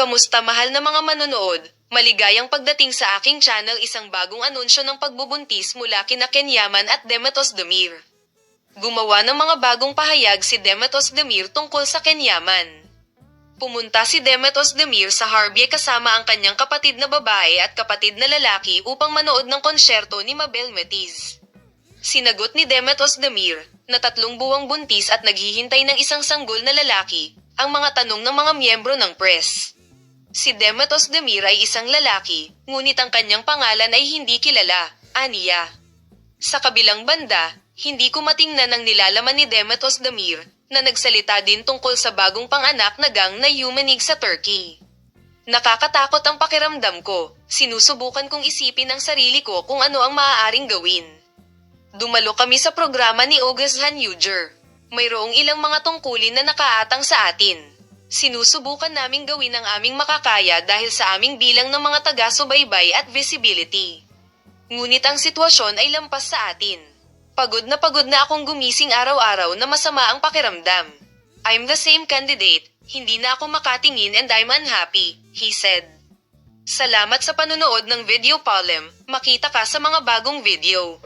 Kamusta mahal na mga manonood? Maligayang pagdating sa aking channel isang bagong anunsyo ng pagbubuntis mula kina Kenyaman at Demetos Demir. Gumawa ng mga bagong pahayag si Demetos Demir tungkol sa Kenyaman. Pumunta si Demetos Demir sa Harbiye kasama ang kanyang kapatid na babae at kapatid na lalaki upang manood ng konsyerto ni Mabel Metiz. Sinagot ni Demetos Demir na tatlong buwang buntis at naghihintay ng isang sanggol na lalaki ang mga tanong ng mga miyembro ng press. Si Demetos Demir ay isang lalaki, ngunit ang kanyang pangalan ay hindi kilala, aniya. Sa kabilang banda, hindi ko matingnan ang nilalaman ni Demetos Demir na nagsalita din tungkol sa bagong panganak na gang na yumanig sa Turkey. Nakakatakot ang pakiramdam ko, sinusubukan kong isipin ang sarili ko kung ano ang maaaring gawin. Dumalo kami sa programa ni August Hanuger. Mayroong ilang mga tungkulin na nakaatang sa atin. Sinusubukan naming gawin ang aming makakaya dahil sa aming bilang ng mga taga-subaybay at visibility. Ngunit ang sitwasyon ay lampas sa atin. Pagod na pagod na akong gumising araw-araw na masama ang pakiramdam. I'm the same candidate, hindi na ako makatingin and I'm unhappy, he said. Salamat sa panonood ng video Palem, makita ka sa mga bagong video.